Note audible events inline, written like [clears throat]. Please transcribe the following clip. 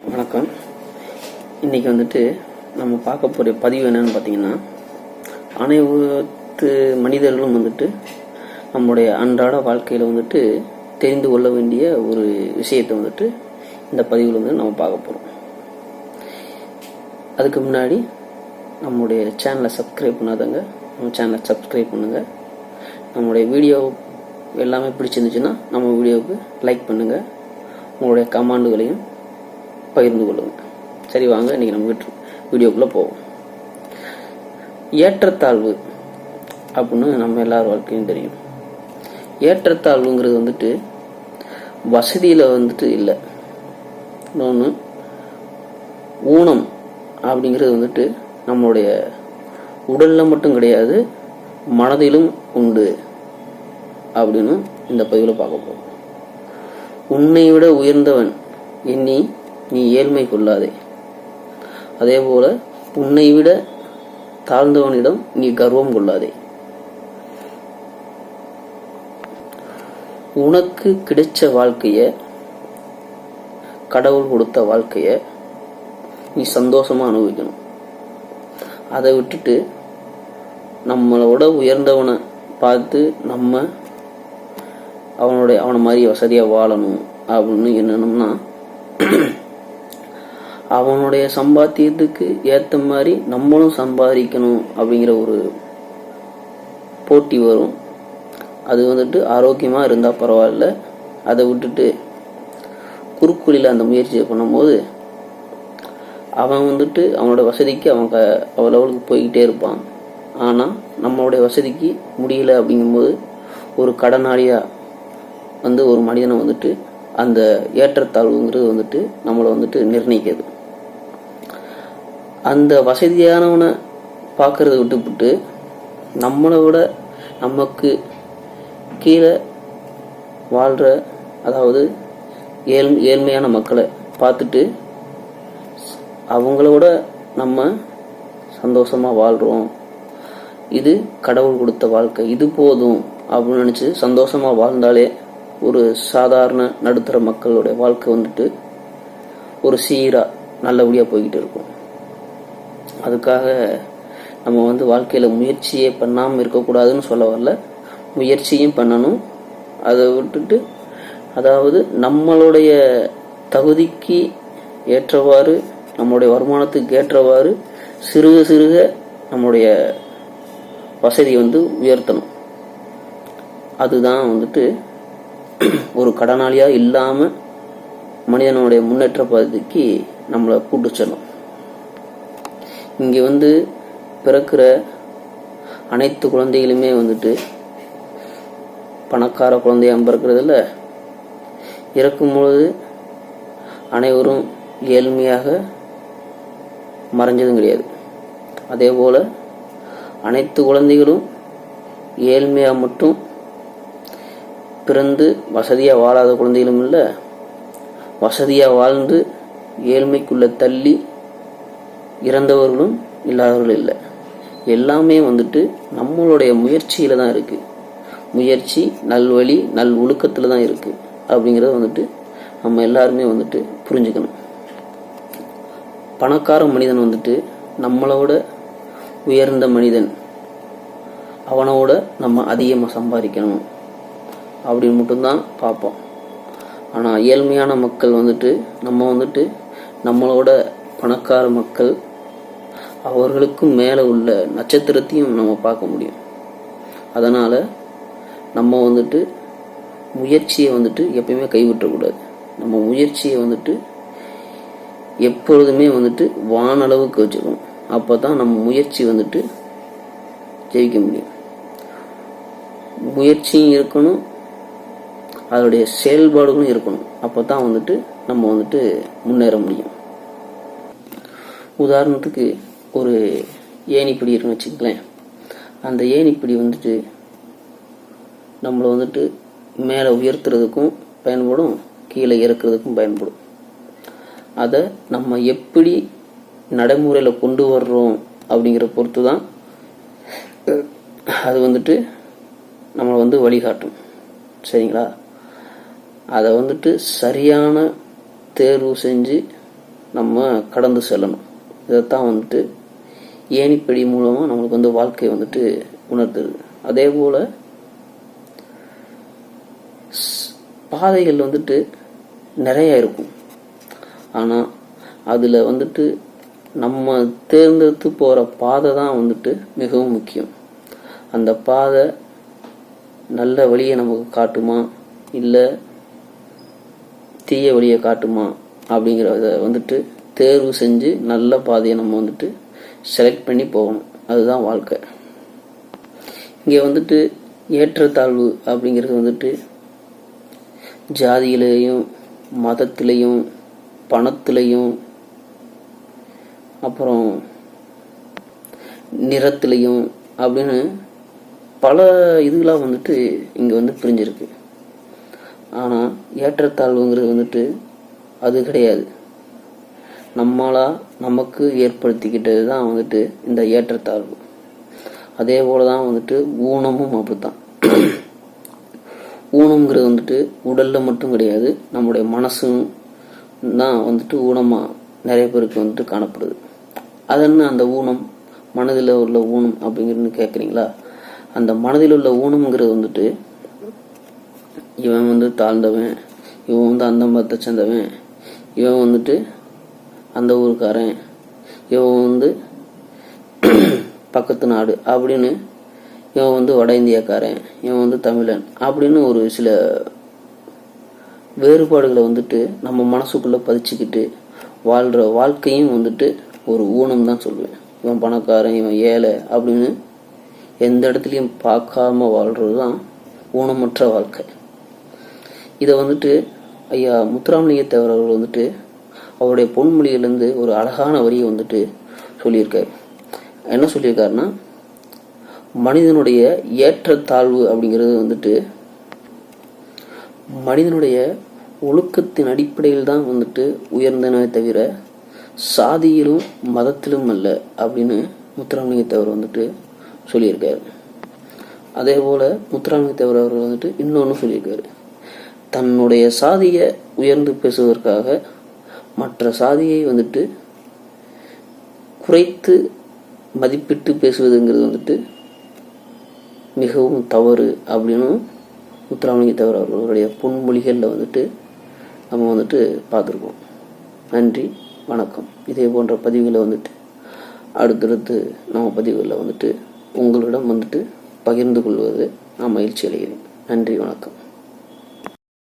வணக்கம். இன்னைக்கு வந்துட்டு நம்ம பார்க்க போகிற பதிவு என்னன்னு பார்த்தீங்கன்னா அனைத்து மனிதர்களும் வந்துட்டு நம்முடைய அன்றாட வாழ்க்கையில் வந்துட்டு தெரிந்து கொள்ள வேண்டிய ஒரு விஷயத்தை வந்துட்டு இந்த பதிவில் வந்து நம்ம பார்க்க போகிறோம் அதுக்கு முன்னாடி நம்முடைய சேனலை சப்ஸ்கிரைப் பண்ணாதங்க நம்ம சேனலை சப்ஸ்கிரைப் பண்ணுங்கள் நம்முடைய வீடியோ எல்லாமே பிடிச்சிருந்துச்சுன்னா நம்ம வீடியோவுக்கு லைக் பண்ணுங்கள் உங்களுடைய கமாண்டுகளையும் பகிர்ந்து கொள்ளுங்கள் சரி வாங்க இன்றைக்கி நம்ம வீட்டு வீடியோக்குள்ளே போவோம். ஏற்றத்தாழ்வு அப்படின்னு நம்ம எல்லார் வாழ்க்கையும் தெரியும். ஏற்றத்தாழ்வுங்கிறது வந்துட்டு வசதியில் வந்துட்டு இல்லை. இன்னொன்று ஊனம் அப்படிங்கிறது வந்துட்டு நம்மளுடைய உடலில் மட்டும் கிடையாது மனதிலும் உண்டு அப்படின்னு இந்த பதிவில் பார்க்க போகிறோம் உன்னை விட உயர்ந்தவன் எண்ணி நீ ஏழ்மை கொள்ளாதே. அதே போல உன்னை விட தாழ்ந்தவனிடம் நீ கர்வம் கொள்ளாதே. உனக்கு கிடைச்ச வாழ்க்கைய கடவுள் கொடுத்த வாழ்க்கைய நீ சந்தோஷமா அனுபவிக்கணும். அதை விட்டுட்டு நம்மளோட உயர்ந்தவனை பார்த்து நம்ம அவனுடைய அவனை மாதிரி வசதியாக வாழணும் அப்படின்னு என்னணும்னா அவனுடைய சம்பாத்தியத்துக்கு ஏற்ற மாதிரி நம்மளும் சம்பாதிக்கணும் அப்படிங்கிற ஒரு போட்டி வரும். அது வந்துட்டு ஆரோக்கியமாக இருந்தால் பரவாயில்ல. அதை விட்டுட்டு குறுக்குழியில் அந்த முயற்சியை பண்ணும்போது அவன் வந்துட்டு அவனோட வசதிக்கு அவன் க அவள் லெவலுக்கு போய்கிட்டே இருப்பான். ஆனால் நம்மளுடைய வசதிக்கு முடியல அப்படிங்கும்போது ஒரு கடனாளியாக வந்து ஒரு மனிதனை வந்துட்டு அந்த ஏற்றத்தாழ்வுங்கிறது வந்துட்டு நம்மளை வந்துட்டு நிர்ணயிக்கிறது. அந்த வசதியானவனை பார்க்கறத விட்டுவிட்டு நம்மளை விட நமக்கு கீழே வாழ்கிற அதாவது ஏழ் ஏழ்மையான மக்களை பார்த்துட்டு அவங்களோட நம்ம சந்தோஷமாக வாழ்கிறோம் இது கடவுள் கொடுத்த வாழ்க்கை. இது போதும் அப்படின்னு நினச்சி சந்தோஷமாக வாழ்ந்தாலே ஒரு சாதாரண நடுத்தர மக்களுடைய வாழ்க்கை வந்துட்டு ஒரு சீராக நல்லபடியாக போய்கிட்டு இருக்கும். அதுக்காக நம்ம வந்து வாழ்க்கையில் முயற்சியே பண்ணாமல் இருக்கக்கூடாதுன்னு சொல்ல வரல. முயற்சியும் பண்ணணும். அதை விட்டுட்டு அதாவது நம்மளுடைய தகுதிக்கு ஏற்றவாறு நம்மளுடைய வருமானத்துக்கு ஏற்றவாறு சிறுக சிறுக நம்மளுடைய வசதியை வந்து உயர்த்தணும். அதுதான் வந்துட்டு ஒரு கடனாளியாக இல்லாமல் மனிதனுடைய முன்னேற்ற பாதைக்கு நம்மளை கூட்டு செல்லும். இங்கே வந்து பிறக்கிற அனைத்து குழந்தைகளுமே வந்துட்டு பணக்கார குழந்தையாக பிறக்கிறதில்ல. இறக்கும் பொழுது அனைவரும் ஏழ்மையாக மறைஞ்சதும் கிடையாது. அதே போல் அனைத்து குழந்தைகளும் ஏழ்மையாக மட்டும் பிறந்து வசதியாக வாழாத குழந்தைகளும் இல்லை வசதியாக வாழ்ந்து ஏழ்மைக்குள்ளே தள்ளி இறந்தவர்களும் இல்லாதவர்களும் இல்லை. எல்லாமே வந்துட்டு நம்மளுடைய முயற்சியில் தான் இருக்குது முயற்சி நல்வழி நல் ஒழுக்கத்தில் தான் இருக்குது அப்படிங்கிறத வந்துட்டு நம்ம எல்லாருமே வந்துட்டு புரிஞ்சுக்கணும். பணக்கார மனிதன் வந்துட்டு நம்மளோட உயர்ந்த மனிதன். அவனோட நம்ம அதிகமாக சம்பாதிக்கணும். அப்படின்னு மட்டும்தான் பார்ப்போம். ஆனால் ஏழ்மையான மக்கள் வந்துட்டு நம்ம வந்துட்டு நம்மளோட பணக்கார மக்கள் அவர்களுக்கும் மேலே உள்ள நட்சத்திரத்தையும் நம்ம பார்க்க முடியும். அதனால் நம்ம வந்துட்டு முயற்சியை வந்துட்டு எப்பயுமே கைவிட்டக்கூடாது. நம்ம முயற்சியை வந்துட்டு எப்பொழுதுமே வந்துட்டு வானளவுக்கு வச்சுக்கணும். அப்போ தான் நம்ம முயற்சி வந்துட்டு ஜெயிக்க முடியும். முயற்சியும் இருக்கணும் அதோடைய செயல்பாடுகளும் இருக்கணும். அப்போ தான் வந்துட்டு நம்ம வந்துட்டு முன்னேற முடியும். உதாரணத்துக்கு ஒரு ஏணிப்படி இருக்குன்னு வச்சுக்கங்களேன். அந்த ஏணிப்படி வந்துட்டு நம்மளை வந்துட்டு மேலே உயர்த்துறதுக்கும் பயன்படும் கீழே இறக்குறதுக்கும் பயன்படும். அதை நம்ம எப்படி நடைமுறையில் கொண்டு வர்றோம் அப்படிங்கிற பொறுத்து தான் அது வந்துட்டு நம்மளை வந்து வழிகாட்டும். சரிங்களா? அதை வந்துட்டு சரியான தேர்வு செஞ்சு நம்ம கடந்து செல்லணும். இதைத்தான் வந்துட்டு ஏணிப்படி மூலமாக நம்மளுக்கு வந்து வாழ்க்கையை வந்துட்டு உணர்த்துது அதே போல் பாதைகள் வந்துட்டு நிறைய இருக்கும். ஆனால் அதில் வந்துட்டு நம்ம தேர்ந்தெடுத்து போகிற பாதை தான் வந்துட்டு மிகவும் முக்கியம். அந்த பாதை நல்ல வழியை நமக்கு காட்டுமா? இல்லை தீய வழியை காட்டுமா? அப்படிங்கிறத வந்துட்டு தேர்வு செஞ்சு நல்ல பாதையை நம்ம வந்துட்டு செலக்ட் பண்ணி போகணும். அதுதான் வாழ்க்கை. இங்கே வந்துட்டு ஏற்றத்தாழ்வு அப்படிங்கிறது வந்துட்டு ஜாதியிலையும் மதத்திலையும் பணத்திலையும் அப்புறம் நிறத்திலையும் அப்படின்னு பல இதுகளாக வந்துட்டு இங்கே வந்து பிரிஞ்சிருக்கு. ஆனால் ஏற்றத்தாழ்வுங்கிறது வந்துட்டு அது கிடையாது. நம்மளா நமக்கு ஏற்படுத்திக்கிட்டது தான் வந்துட்டு இந்த ஏற்றத்தாழ்வு. அதே போல தான் வந்துட்டு ஊனமும் அப்படித்தான். ஊனம்ங்கிறது வந்துட்டு உடல்ல மட்டும் கிடையாது நம்முடைய மனசும் தான் வந்துட்டு ஊனமாக நிறைய பேருக்கு வந்துட்டு காணப்படுது. அது என்ன அந்த ஊனம்? மனதில் உள்ள ஊனம் அப்படிங்கிறது கேட்குறீங்களா அந்த மனதில் உள்ள ஊனம்ங்கிறது வந்துட்டு இவன் வந்து தாழ்ந்தவன் இவன் வந்து அந்த மதத்தை சேர்ந்தவன் இவன் வந்துட்டு அந்த ஊருக்காரன். இவன் வந்து [clears throat] பக்கத்து நாடு. அப்படின்னு இவன் வந்து வட இந்தியாக்காரன். இவன் வந்து தமிழன். அப்படின்னு ஒரு சில வேறுபாடுகளை வந்துட்டு நம்ம மனசுக்குள்ளே பதிச்சுக்கிட்டு வாழ்கிற வாழ்க்கையும் வந்துட்டு ஒரு ஊனம் தான் சொல்லுவேன் இவன் பணக்காரன் இவன் ஏழை அப்படின்னு எந்த இடத்துலையும் பார்க்காம வாழ்கிறது தான் ஊனமற்ற வாழ்க்கை. இதை வந்துட்டு ஐயா முத்துராமலிங்க தேவர் அவர்கள் வந்துட்டு அவருடைய பொன்மொழியிலேருந்து ஒரு அழகான வரியை வந்துட்டு சொல்லியிருக்காரு. என்ன சொல்லியிருக்காருன்னா மனிதனுடைய ஏற்றத்தாழ்வு அப்படிங்கிறது வந்துட்டு மனிதனுடைய ஒழுக்கத்தின் அடிப்படையில் தான் வந்துட்டு உயர்ந்தனவே தவிர சாதியிலும் மதத்திலும் அல்ல அப்படின்னு முத்துராமலிங்க தேவர் வந்துட்டு சொல்லியிருக்காரு. அதே போல் முத்துராமலிங்க தேவர் அவர்கள் வந்துட்டு இன்னொன்று சொல்லியிருக்காரு. தன்னுடைய சாதியை உயர்ந்து பேசுவதற்காக மற்ற சாதியை வந்துட்டு குறைத்து மதிப்பிட்டு பேசுவதுங்கிறது வந்துட்டு மிகவும் தவறு அப்படின்னு முத்துராமலிங்க தேவர் அவர்களுடைய பொன்மொழிகளில் வந்துட்டு நம்ம வந்துட்டு பார்த்துருக்கோம். நன்றி வணக்கம். இதே போன்ற பதிவுகளை வந்துட்டு அடுத்தடுத்து நம்ம பதிவுகளில் வந்துட்டு உங்களிடம் வந்துட்டு பகிர்ந்து கொள்வது நான் மகிழ்ச்சி அடைகிறேன். நன்றி வணக்கம்.